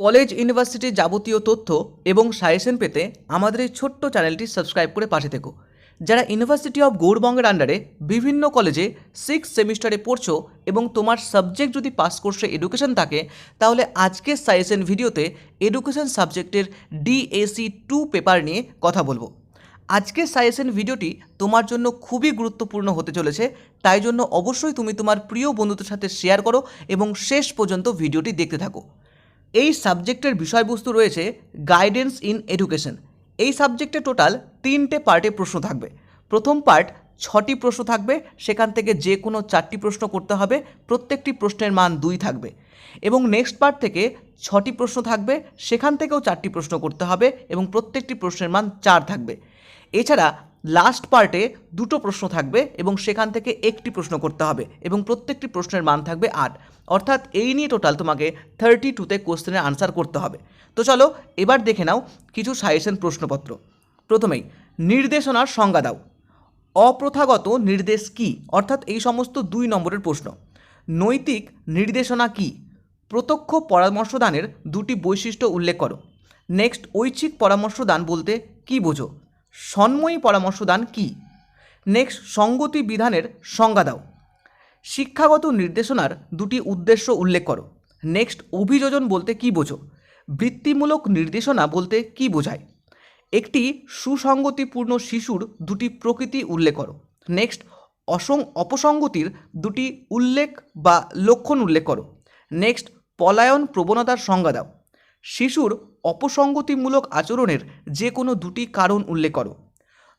College, ইউনিভার্সিটির যাবতীয় তথ্য এবং সাজেশন পেতে আমাদের এই ছোট্ট চ্যানেলটি সাবস্ক্রাইব করে পাশে থেকো। যারা ইউনিভার্সিটি অফ গৌড়বঙ্গের আন্ডারে বিভিন্ন কলেজে সিক্স সেমিস্টারে পড়ছো এবং তোমার সাবজেক্ট যদি পাস কোর্সে এডুকেশন থাকে, তাহলে আজকের সাজেশন ভিডিওতে এডুকেশন সাবজেক্টের ডিএসি টু পেপার নিয়ে কথা বলব। আজকের সাজেশন ভিডিওটি তোমার জন্য খুবই গুরুত্বপূর্ণ হতে চলেছে, তাই জন্য অবশ্যই তুমি তোমার প্রিয় বন্ধুদের সাথে শেয়ার করো এবং শেষ পর্যন্ত ভিডিওটি দেখতে থাকো। এই সাবজেক্টের বিষয়বস্তু রয়েছে গাইডেন্স ইন এডুকেশন এই সাবজেক্টে টোটাল তিনটে পার্টে প্রশ্ন থাকবে। প্রথম পার্ট ছটি প্রশ্ন থাকবে, সেখান থেকে যে কোনো চারটি প্রশ্ন করতে হবে, প্রত্যেকটি প্রশ্নের মান দুই থাকবে। এবং নেক্সট পার্ট থেকে ছটি প্রশ্ন থাকবে, সেখান থেকেও চারটি প্রশ্ন করতে হবে এবং প্রত্যেকটি প্রশ্নের মান চার থাকবে। এছাড়া লাস্ট পার্টে দুটো প্রশ্ন থাকবে এবং সেখান থেকে একটি প্রশ্ন করতে হবে এবং প্রত্যেকটি প্রশ্নের মান থাকবে আট। অর্থাৎ এই নিয়ে টোটাল তোমাকে থার্টি টুতে কোশ্চেনের আনসার করতে হবে। তো চলো, এবার দেখে নাও কিছু সাজেশন প্রশ্নপত্র। প্রথমেই, নির্দেশনার সংজ্ঞা দাও। অপ্রথাগত নির্দেশ কি? অর্থাৎ এই সমস্ত দুই নম্বরের প্রশ্ন। নৈতিক নির্দেশনা কি? প্রত্যক্ষ পরামর্শদানের দুটি বৈশিষ্ট্য উল্লেখ করো। নেক্সট ঐচ্ছিক পরামর্শদান বলতে কি বোঝো? সন্ময়ী পরামর্শদান কি? নেক্সট সঙ্গতি বিধানের সংজ্ঞা দাও। শিক্ষাগত নির্দেশনার দুটি উদ্দেশ্য উল্লেখ করো। নেক্সট অভিযোজন বলতে কি বোঝো? বৃত্তিমূলক নির্দেশনা বলতে কি বোঝায়? একটি সুসঙ্গতিপূর্ণ শিশুর দুটি প্রকৃতি উল্লেখ করো। নেক্সট অসং অপসঙ্গতির দুটি উল্লেখ বা লক্ষণ উল্লেখ করো। নেক্সট পলায়ন প্রবণতার সংজ্ঞা দাও। শিশুর অপসঙ্গতিমূলক আচরণের যে কোনো দুটি কারণ উল্লেখ করো।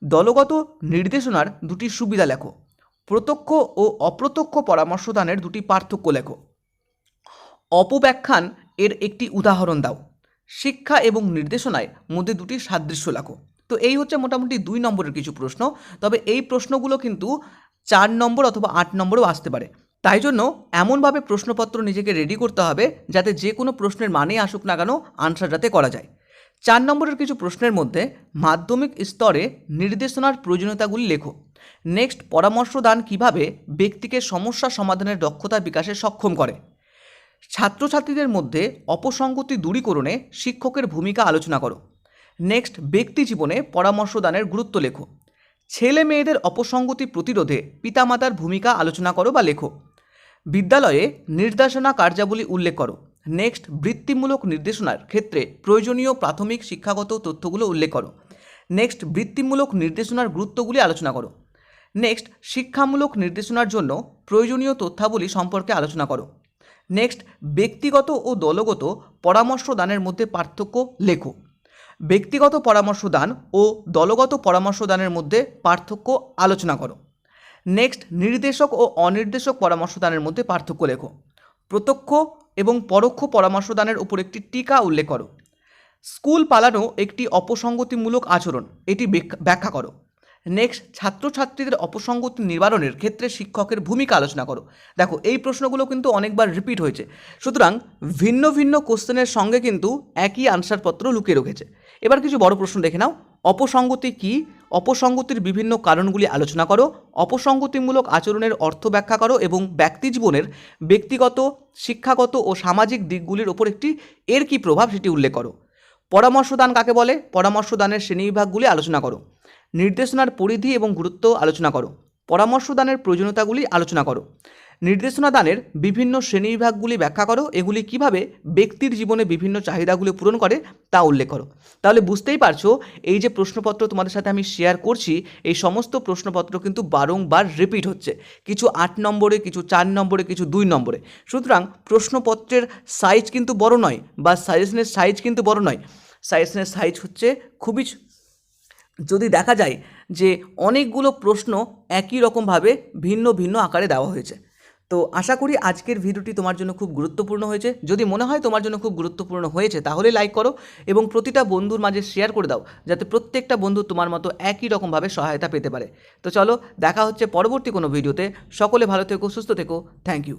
দলগত নির্দেশনার দুটি সুবিধা লেখো। প্রত্যক্ষ ও অপ্রত্যক্ষ পরামর্শদানের দুটি পার্থক্য লেখো। অপব্যাখ্যান এর একটি উদাহরণ দাও। শিক্ষা এবং নির্দেশনায় মধ্যে দুটি সাদৃশ্য লেখো। তো এই হচ্ছে মোটামুটি দুই নম্বরের কিছু প্রশ্ন। তবে এই প্রশ্নগুলো কিন্তু চার নম্বর অথবা আট নম্বরও আসতে পারে। তাই জন্য এমনভাবে প্রশ্নপত্র নিজেকে রেডি করতে হবে যাতে যে কোনো প্রশ্নের মানে আসুক না কেন আনসার যাতে করা যায়। চার নম্বরের কিছু প্রশ্নের মধ্যে মাধ্যমিক স্তরে নির্দেশনার প্রয়োজনীয়তাগুলি লেখো। নেক্সট পরামর্শ দান কীভাবে ব্যক্তিকে সমস্যা সমাধানের দক্ষতা বিকাশে সক্ষম করে। ছাত্রছাত্রীদের মধ্যে অপসঙ্গতি দূরীকরণে শিক্ষকের ভূমিকা আলোচনা করো। নেক্সট ব্যক্তি জীবনে পরামর্শ দানের গুরুত্ব লেখো। ছেলে মেয়েদের অপসঙ্গতি প্রতিরোধে পিতামাতার ভূমিকা আলোচনা করো বা লেখো। বিদ্যালয়ে নির্দেশনা কার্যাবলী উল্লেখ করো। নেক্সট বৃত্তিমূলক নির্দেশনার ক্ষেত্রে প্রয়োজনীয় প্রাথমিক শিক্ষাগত তথ্যগুলো উল্লেখ করো। নেক্সট বৃত্তিমূলক নির্দেশনার গুরুত্বগুলি আলোচনা করো। নেক্সট শিক্ষামূলক নির্দেশনার জন্য প্রয়োজনীয় তথ্যাবলী সম্পর্কে আলোচনা করো। নেক্সট ব্যক্তিগত ও দলগত পরামর্শ দানের মধ্যে পার্থক্য লেখো। ব্যক্তিগত পরামর্শ দান ও দলগত পরামর্শ দানের মধ্যে পার্থক্য আলোচনা করো। নেক্সট নির্দেশক ও অনির্দেশক পরামর্শদানের মধ্যে পার্থক্য লেখো। প্রত্যক্ষ এবং পরোক্ষ পরামর্শদানের উপর একটি টিকা উল্লেখ করো। স্কুল পালানো একটি অপসঙ্গতিমূলক আচরণ, এটি ব্যাখ্যা- করো। নেক্সট ছাত্রছাত্রীদের অপসঙ্গতি নিবারণের ক্ষেত্রে শিক্ষকের ভূমিকা আলোচনা করো। দেখো, এই প্রশ্নগুলো কিন্তু অনেকবার রিপিট হয়েছে। সুতরাং ভিন্ন ভিন্ন কোশ্চেনের সঙ্গে কিন্তু একই আনসারপত্র লুকিয়ে রেখেছে। এবার কিছু বড় প্রশ্ন দেখে নাও। অপসঙ্গতি কী? অপসঙ্গতির বিভিন্ন কারণগুলি আলোচনা করো, অপসঙ্গতিমূলক আচরণের অর্থ ব্যাখ্যা করো এবং ব্যক্তি জীবনের ব্যক্তিগত, শিক্ষাগত ও সামাজিক দিকগুলির ওপর একটি এর কী প্রভাব সেটি উল্লেখ করো। পরামর্শদান কাকে বলে? পরামর্শদানের শ্রেণীবিভাগগুলি আলোচনা করো। নির্দেশনার পরিধি এবং গুরুত্ব আলোচনা করো। পরামর্শদানের প্রয়োজনীয়তাগুলি আলোচনা করো। নির্দেশনা দানের বিভিন্ন শ্রেণীবিভাগগুলি ব্যাখ্যা করো। এগুলি কীভাবে ব্যক্তির জীবনে বিভিন্ন চাহিদাগুলি পূরণ করে তা উল্লেখ করো। তাহলে বুঝতেই পারছ, এই যে প্রশ্নপত্র তোমাদের সাথে আমি শেয়ার করছি, এই সমস্ত প্রশ্নপত্র কিন্তু বারংবার রিপিট হচ্ছে। কিছু আট নম্বরে, কিছু চার নম্বরে, কিছু দুই নম্বরে। সুতরাং প্রশ্নপত্রের সাইজ কিন্তু বড় নয়, বা সাজেশনের সাইজ কিন্তু বড় নয়। সাজেশনের সাইজ হচ্ছে খুবই যদি দেখা যায় যে অনেকগুলো প্রশ্ন একই রকমভাবে ভিন্ন ভিন্ন আকারে দেওয়া হয়েছে। তো আশা করি আজকের ভিডিওটি তোমার জন্য খুব গুরুত্বপূর্ণ হয়েছে। যদি মনে হয় তোমার জন্য খুব গুরুত্বপূর্ণ হয়েছে, তাহলে লাইক করো এবং প্রতিটা বন্ধুর মাঝে শেয়ার করে দাও, যাতে প্রত্যেকটা বন্ধু তোমার মতো একই রকমভাবে সহায়তা পেতে পারে। তো চলো দেখা হচ্ছে পরবর্তী কোনো ভিডিওতে। সকলে ভালো থেকো, সুস্থ থেকো। Thank you